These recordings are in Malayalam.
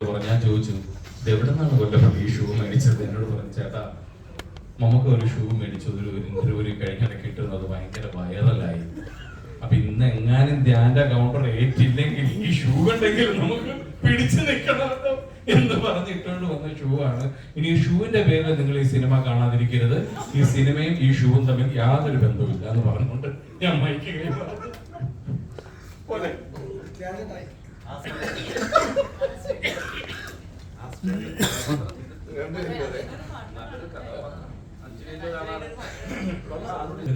പറഞ്ഞു ഞാൻ ചോദിച്ചു ഇത് എവിടെ നിന്നാണ് കൊല്ലപ്പെട്ട ഈ ഷൂ മേടിച്ചത്? എന്നോട് പറഞ്ഞു ചേട്ടാ നമുക്ക് ഒരു ഷൂ മേടിച്ചു ഒരു ഇന്റർവ്യൂ കഴിഞ്ഞിടയ്ക്ക് കിട്ടുന്നത് ഭയങ്കര വൈറലായി അപ്പൊ ഇന്ന് എങ്ങാനും ധ്യാന്റെ കൗണ്ടർ ഏറ്റില്ലെങ്കിൽ ഈ ഷൂ ഉണ്ടെങ്കിൽ നമുക്ക് പിടിച്ചു നിൽക്കണമല്ലോ എന്ന് പറഞ്ഞിട്ടുകൊണ്ട് വന്ന ഷൂ ആണ്. ഇനി ഈ ഷൂവിന്റെ പേരിൽ നിങ്ങൾ ഈ സിനിമ കാണാതിരിക്കരുത്. ഈ സിനിമയും ഈ ഷൂവും തമ്മിൽ യാതൊരു ബന്ധവുമില്ല എന്ന് പറഞ്ഞുകൊണ്ട് ഞാൻ മൈക്ക് കൈമാറുന്നു പോലെ ഒരു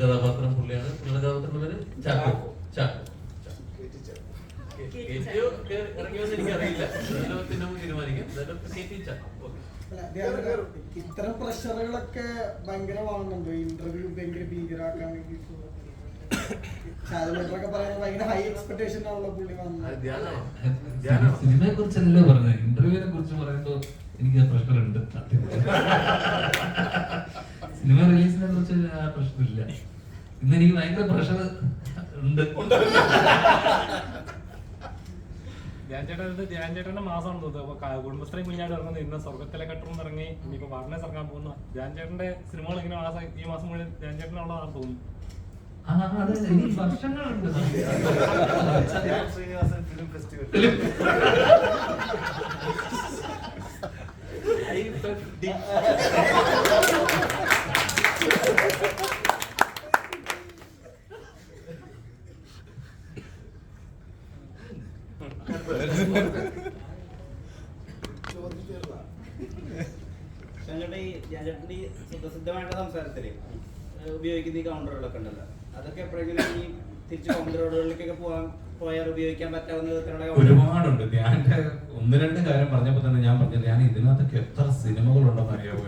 കഥാപാത്രം പുള്ളിയാണ്. പുള്ളിയുടെ കഥാപാത്രം പേര് ചാക്കോ. ചാക്കോ. ഇത്ര എനിക്കറിയില്ല. തീരുമാനിക്കാം. ഇത്തരം പ്രഷറുകളൊക്കെ ഭയങ്കര ഭീകരാക്കാൻ ഇന്റർവ്യൂ ഭയങ്കര ധ്യാനമാണോ? ധ്യാനമാണോ? സിനിമയെ കുറിച്ചല്ലേ പറഞ്ഞത്. ഇന്റർവ്യൂവിനെ കുറിച്ച് പറയുമ്പോ എനിക്ക് പ്രഷർ ഉണ്ട് സിനിമ റിലീസിനെ കുറിച്ച് പ്രശ്നമില്ല. ഇന്ന് എനിക്ക് ഭയങ്കര പ്രഷർ ഉണ്ട്. ധ്യാൻ ചേട്ടൻ ഇത് ധ്യാൻ ചേട്ടന്റെ മാസമാണ് തോന്നുന്നത്. അപ്പൊ ക- കുടുംബശ്രീ കുഞ്ഞാട് ഇറങ്ങുന്നത് ഇന്ന് സ്വർഗത്തിലെ കട്ടറും ഇറങ്ങി ഇറങ്ങാൻ പോകുന്നു സിനിമകൾ ഇങ്ങനെ മാസം ഈ മാസം മുഴുവൻ ധ്യാൻ ചേട്ടനുള്ളതാണെന്ന് തോന്നുന്നു. ആ അതെ ഇനി വർഷങ്ങളുണ്ട്. ധ്യാൻ ശ്രീനിവാസൻ ഫിലിം ഫെസ്റ്റിവൽ ഞങ്ങളുടെ ഈ ചേട്ടന്റെ ഈ സുപ്രസിദ്ധമായിട്ടുള്ള സംസാരത്തിൽ ഉപയോഗിക്കുന്ന ഈ കൗണ്ടറുകളൊക്കെ ഉണ്ടല്ലോ. അതൊക്കെ എപ്പോഴെങ്കിലും ഈ തിരിച്ച് കൗണ്ടർ റോഡുകളിലേക്കൊക്കെ പോകാൻ പോയാൽ ഉപയോഗിക്കാൻ പറ്റാവുന്ന വിധത്തിലുള്ള ഒരുപാടുണ്ട്. ഞാൻ ഒന്ന് രണ്ട് കാര്യം പറഞ്ഞപ്പോ തന്നെ ഞാൻ പറഞ്ഞത് ഞാൻ ഇതിനകത്തൊക്കെ എത്ര സിനിമകളുണ്ടെന്ന് അറിയാമോ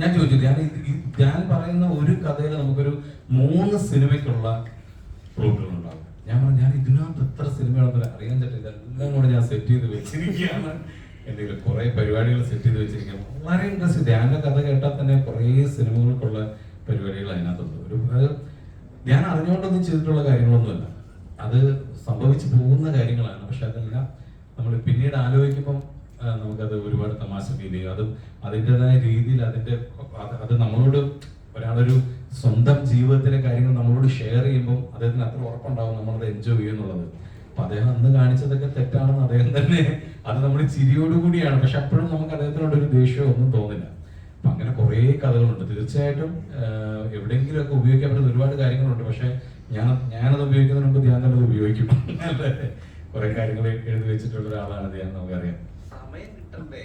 ഞാൻ ചോദിച്ചു ഞാൻ ഞാൻ പറയുന്ന ഒരു കഥയിൽ നമുക്കൊരു മൂന്ന് സിനിമയ്ക്കുള്ള ഉണ്ടാവും ഞാൻ പറഞ്ഞു ഞാൻ ഇതിനകത്ത് എത്ര സിനിമകളൊന്നും അറിയാൻ പറ്റില്ല എല്ലാം കൂടെ ഞാൻ സെറ്റ് ചെയ്ത് വെച്ചിരിക്കുകയാണ്. എന്റെ കയ്യിൽ കുറെ പരിപാടികൾ സെറ്റ് ചെയ്ത് വെച്ചിരിക്കുകയാണ്. വളരെ ഇൻട്രസ്റ്റ് ധ്യാന കഥ കേട്ടാൽ തന്നെ കുറേ സിനിമകൾക്കുള്ള പരിപാടികൾ അതിനകത്തുണ്ട്. ഒരു ഞാൻ അറിഞ്ഞുകൊണ്ടൊന്നും ചെയ്തിട്ടുള്ള കാര്യങ്ങളൊന്നുമല്ല. അത് സംഭവിച്ചു പോകുന്ന കാര്യങ്ങളാണ്. പക്ഷെ അതെല്ലാം നമ്മൾ പിന്നീട് ആലോചിക്കുമ്പം നമുക്കത് ഒരുപാട് തമാശ ഫീൽ ചെയ്യും അതും അതിന്റെതായ രീതിയിൽ അതിന്റെ അത് അത് നമ്മളോട് ഒരാളൊരു സ്വന്തം ജീവിതത്തിലെ കാര്യങ്ങൾ നമ്മളോട് ഷെയർ ചെയ്യുമ്പോൾ അദ്ദേഹത്തിന് അത്ര ഉറപ്പുണ്ടാവും നമ്മളത് എൻജോയ് ചെയ്യുന്നുള്ളത് അപ്പൊ അദ്ദേഹം അന്ന് കാണിച്ചതൊക്കെ തെറ്റാണെന്ന് അദ്ദേഹം തന്നെ അത് നമ്മൾ ചിരിയോടുകൂടിയാണ് പക്ഷെ അപ്പോഴും നമുക്ക് അദ്ദേഹത്തിനോട് ഒരു ദേഷ്യമോ ഒന്നും തോന്നില്ല. അപ്പൊ അങ്ങനെ കുറേ കഥകളുണ്ട്. തീർച്ചയായിട്ടും എവിടെയെങ്കിലുമൊക്കെ ഉപയോഗിക്കാൻ പറ്റുന്ന ഒരുപാട് കാര്യങ്ങളുണ്ട്. പക്ഷെ ഞാൻ ഞാനത് ഉപയോഗിക്കുന്നതിന് മുമ്പ് ധ്യാൻ തന്നെ ഉപയോഗിക്കും. കുറെ കാര്യങ്ങൾ എഴുതി വെച്ചിട്ടുള്ള ഒരാളാണ് ധ്യാൻ നമുക്കറിയാം. സമയം കിട്ടണ്ടേ?